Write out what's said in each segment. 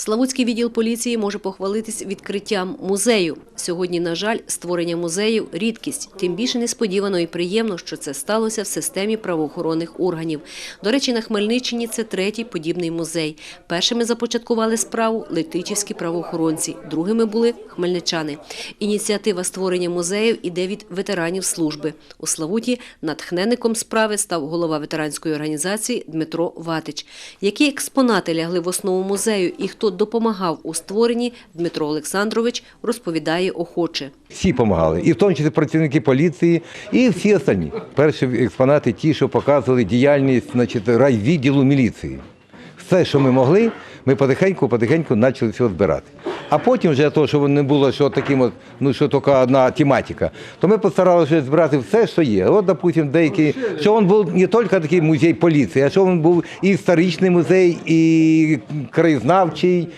Славутський відділ поліції може похвалитись відкриттям музею. Сьогодні, на жаль, створення музею – рідкість. Тим більше несподівано і приємно, що це сталося в системі правоохоронних органів. До речі, на Хмельниччині це третій подібний музей. Першими започаткували справу летичівські правоохоронці, другими були хмельничани. Ініціатива створення музеїв іде від ветеранів служби. У Славуті натхненником справи став голова ветеранської організації Дмитро Ватич. Які експонати лягли в основу музею і хто допомагав у створенні, Дмитро Олександрович розповідає охоче. Всі допомагали, і в тому числі працівники поліції, і всі останні. Перші експонати ті, що показували діяльність значить, райвідділу міліції. Все, що ми могли, ми потихеньку-потихеньку почали все збирати. А потім, вже того, щоб не було що таким, от, ну що тільки одна тематика, то ми постаралися збирати все, що є. От, допустим, деякі, що він був не тільки такий музей поліції, а що він був і історичний музей, і краєзнавчий,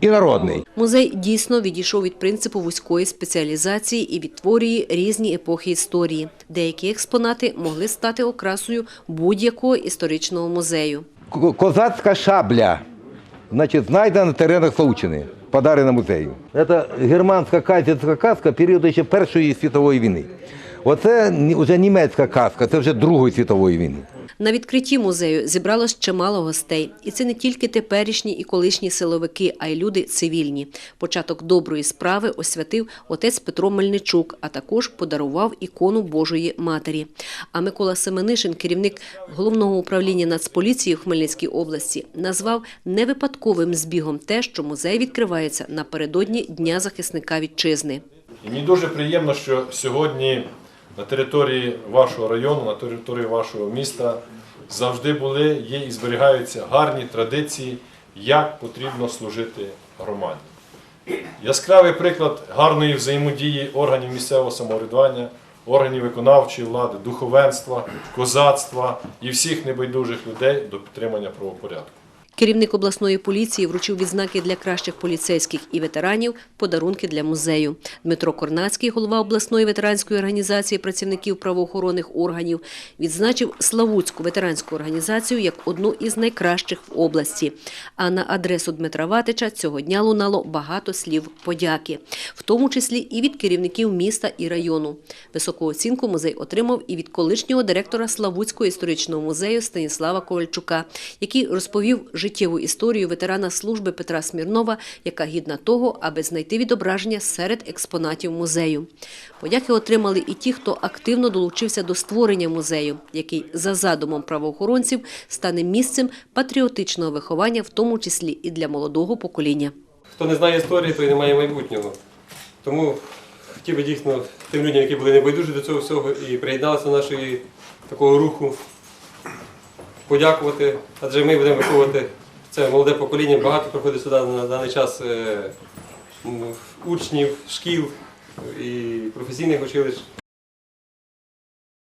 і народний. Музей дійсно відійшов від принципу вузької спеціалізації і відтворює різні епохи історії. Деякі експонати могли стати окрасою будь-якого історичного музею. Козацька шабля, значить, знайдена на теренах Славутчини, подарена музею. Це германська казацька каска періоду ще Першої світової війни. Оце вже німецька каска, це вже Другої світової війни. На відкритті музею зібралось чимало гостей. І це не тільки теперішні і колишні силовики, а й люди цивільні. Початок доброї справи освятив отець Петро Мельничук, а також подарував ікону Божої Матері. А Микола Семенишин, керівник головного управління Нацполіції в Хмельницькій області, назвав невипадковим збігом те, що музей відкривається напередодні Дня захисника вітчизни. Мені дуже приємно, що сьогодні на території вашого району, на території вашого міста завжди були, є і зберігаються гарні традиції, як потрібно служити громаді. Яскравий приклад гарної взаємодії органів місцевого самоврядування, органів виконавчої влади, духовенства, козацтва і всіх небайдужих людей до підтримання правопорядку. Керівник обласної поліції вручив відзнаки для кращих поліцейських і ветеранів, подарунки для музею. Дмитро Корнацький, голова обласної ветеранської організації працівників правоохоронних органів, відзначив Славутську ветеранську організацію як одну із найкращих в області. А на адресу Дмитра Ватича цього дня лунало багато слів подяки, в тому числі і від керівників міста і району. Високу оцінку музей отримав і від колишнього директора Славутського історичного музею Станіслава Ковальчука, який розповів життєву історію ветерана служби Петра Смірнова, яка гідна того, аби знайти відображення серед експонатів музею. Подяки отримали і ті, хто активно долучився до створення музею, який за задумом правоохоронців стане місцем патріотичного виховання, в тому числі і для молодого покоління. Хто не знає історії, той не має майбутнього. Тому хотів би дійсно тим людям, які були небайдужі до цього всього і приєдналися до нашої такого руху, подякувати. Адже ми будемо виховувати це молоде покоління. Багато приходить сюди на даний час е, учнів, шкіл і професійних училищ.